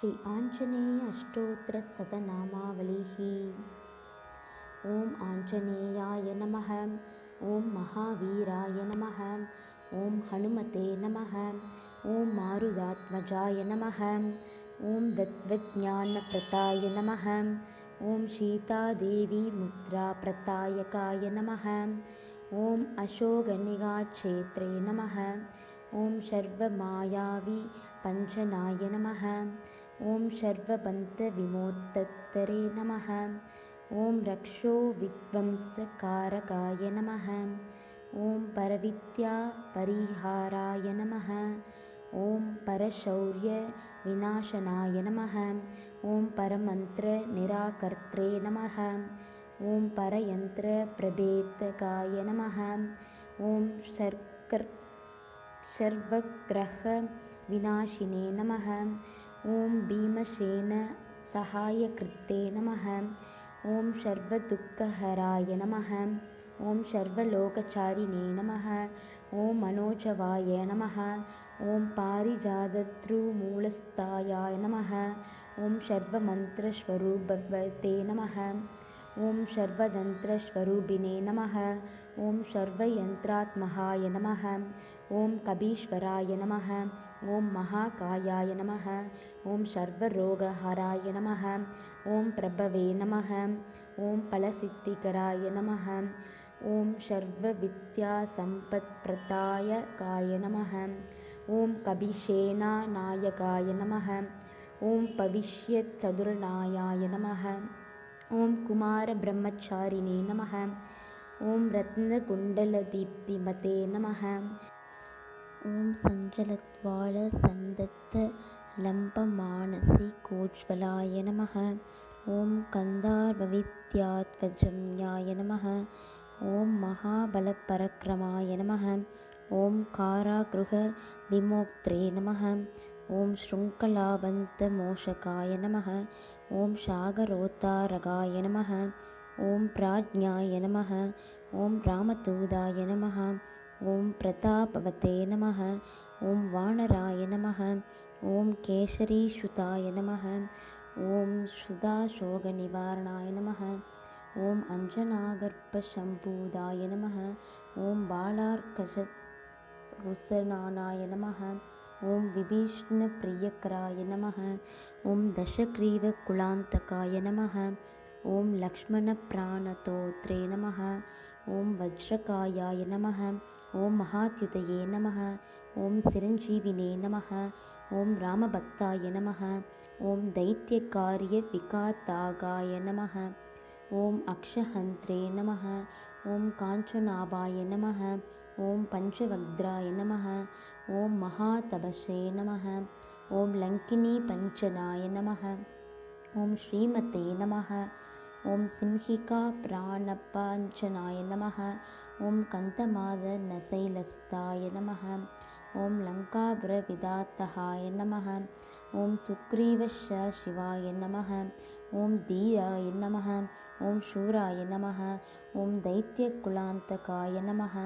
श्री आञ्जनेय अष्टोत्तरशतनामावलिः ॐ आञ्जनेयाय नमः ॐ महावीराय नमः ॐ हनुमते नमः ॐ मारुदात्मजाय नमः ॐ तत्त्वज्ञानप्रताय नमः ॐ सीतादेवीमुद्राप्रतायकाय नमः ॐ अशोकनिगाक्षेत्रे नमः ॐ शर्वमायावी पञ्चनाय नमः ஓம் ஷர்வபந்த விமோத்தரே நம ஓம் ரக்ஷோ வித்வம்சகாரகாய நம ஓம் பரவித்யா பரிஹாராய நம ஓம் பரசௌரிய விநாசனாய நம ஓம் பரமந்திர நிராகர்த்தே நம ஓம் பரயந்திர பிரபேத்தகாய நம ஓம் சர்க்கர் சர்வகிரக விநாசினே நம ॐ भीमसेन सहायकृते नमः। ॐ सर्वदुःखहराय नमः। ॐ सर्वलोकचारिणे नमः। ॐ मनोजवाय नमः। ॐ पारिजातृमूलस्थाय नमः। ॐ शर्वमन्त्रस्वरूपभवते नमः। ஓம் சர்வதந்திரஸ்வரூபினே நமக ஓம் சர்வயந்திராத்மகாய நமக ஓம் கபீஸ்வராய நமக ஓம் மகாகாயாய நமக ஓம் சர்வரோகஹராய நமக ஓம் பிரபவே நமக ஓம் பலசித்திகராய நமக ஓம் சர்வ வித்யா சம்பத்பிரதாய காய நமக ஓம் கபிஷேனா நாயகாய நமக ஓம் பவிஷ்யத் சதுர்நாயாய நமக ஓம் குமார பிரம்மச்சாரினே நமக. ஓம் ரத்ன குண்டல தீப்திமதே நமக. ஓம் சஞ்சலத்வாள சந்தத்த லம்பமானசி கோஜ்வலாய நமக. ஓம் கந்தார்வவித்யாத்வஜம் யாய நமக. ஓம் மகாபலபரக்கிரமாய நமக. ஓம் காராகிருக விமோக்திரே நமக. ஓம் ஸ்ருங்கலாபந்த மோஷகாய நமக. ஓம் சாகரோத்தாரகாய நமக. ஓம் பிராஜ்ஞாய நமக. ஓம் ராமதூதாய நமக. ஓம் பிரதாபவத்தே நமக. ஓம் வானராய நமக. ஓம் கேசரீஸ்ருதாய நமக. ஓம் சுதாசோகநிவாரணாய நமக. ஓம் அஞ்சனாகர்ப்பசம்பூதாய நமக. ஓம் பாலார்கஷ நமக. ஓம் விபீஷ்ண பிரியக்கராய நமக ஓம் தசக்ரீவ குலாந்தகாய நமக ஓம் லக்ஷ்மண பிராணதோத்ரே நமக ஓம் வஜ்ரகாயாய நமக ஓம் மகாத்யுதயே நமக ஓம் சிரஞ்சீவினே நமக ஓம் ராமபக்தாய நமக ஓம் தைத்தியக்காரிய விகாத்தாகாய நமக ஓம் அக்ஷஹந்திரே நமக ஓம் காஞ்சனாபாய நமக ஓம் பஞ்சவக்திராய நமக ஓம் மகா தபசே நமக ஓம் லங்கினி பஞ்சனாய நமக ஓம் ஸ்ரீமத்தே நமக ஓம் சிம்ஹிகா பிராணபாஞ்சனாய நமக ஓம் கந்தமாத நசைலஸ்தாய நமக ஓம் லங்காபுர விதாத்தகாய நமக ஓம் சுக்ரீவஷ சிவாய நமக ஓம் தீராய நமக ஓம் சூராய நமக ஓம் தைத்திய குலாந்தகாய நமக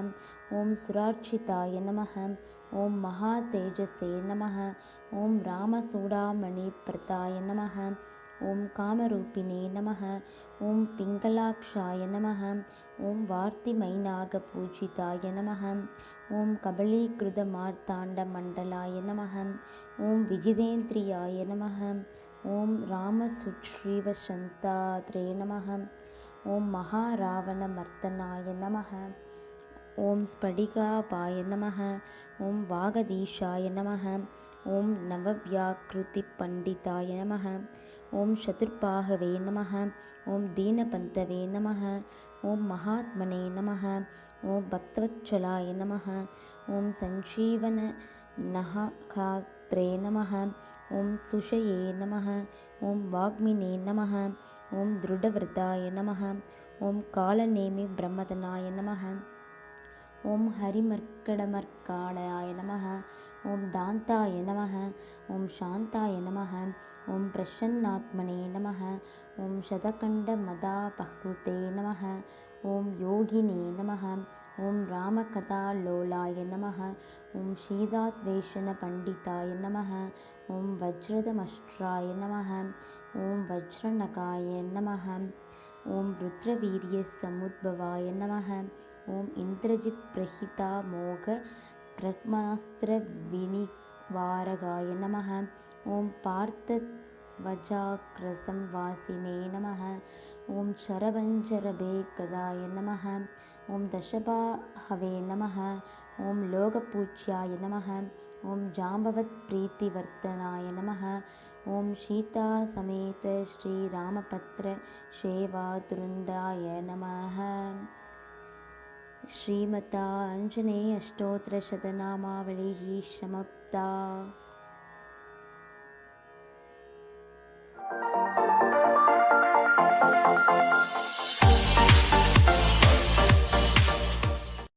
ஓம் சுராட்சிதாய நமக ஓம் மகா தேஜஸே நமக ஓம் ராமசூடாமணி பிரதாய நமக ஓம் காமரூபிணே நமக ஓம் பிங்களாட்சாய நமக ஓம் வார்த்தி மைனாக பூஜிதாய நமக ஓம் கபலீகிருத மார்த்தாண்ட மண்டலாய நமக ஓம் விஜிதேந்திரியாய நமக ஓம் ராமசுச்ரீவ சந்தாத்ரே நமக ஓம் மகாராவண மர்த்தனாய நமக ஓம் ஸ்படிகாபாய நமக ஓம் வாகதீஷாய நமக ஓம் நவவியாக்கிருதி பண்டிதாய நமக ஓம் சதுர்பாகவே நமக ஓம் தீனபந்தவே நமக ஓம் மகாத்மனே நமக ஓம் பக்தவச்சலாய நமக ஓம் சஞ்சீவன நகாத்ரே நமக ஓம் சுஷயே நமக ஓம் வாக்மினே நமக ஓம் திருடவிரதாய நமக ஓம் காலநேமி பிரம்மதனாய நமக ஓம் ஹரிமர்க்கடமர்க்காடாய நமக ஓம் தாந்தாய நமக ஓம் சாந்தாய நமக ஓம் பிரசன்னாத்மனே நமக ஓம் சதகண்ட மதா பஹ்ருதே நமக ஓம் யோகினே நமக ஓம் ராமகதா லோலாய நமக ஓம் சீதாத்வேஷண பண்டிதாய நமக ஓம் வஜ்ரதமஷ்டாய நமக ஓம் வஜ்ரநகாய நமக ஓம் ருத்ரவீரிய சமுத்பவாய நமக ஓம் இந்திரஜித் பிரஹிதா மோக பிரக்மாஸ்திர வினிவாரகாய நமக ஓம் பார்த்த வஜாக்கிரசம் வாசினே நமக नमः ॐ इन्द्रजित्प्रहितामोघ ब्रह्मास्त्रविनिवारकाय नमः ॐ पार्थध्वजाग्रसंवासिने नमः ॐ शरवञ्जरभेकदाय नमः ॐ दशबाहवे नमः ॐ लोकपूज्याय नमः ॐ जाम्बवत्प्रीतिवर्धनाय नमः ॐ सीतासमेत श्रीरामपत्रसेवादृन्दाय नमः श्रीमता अञ्जनेय अष्टोत्तरशतनामावलिः समाप्ता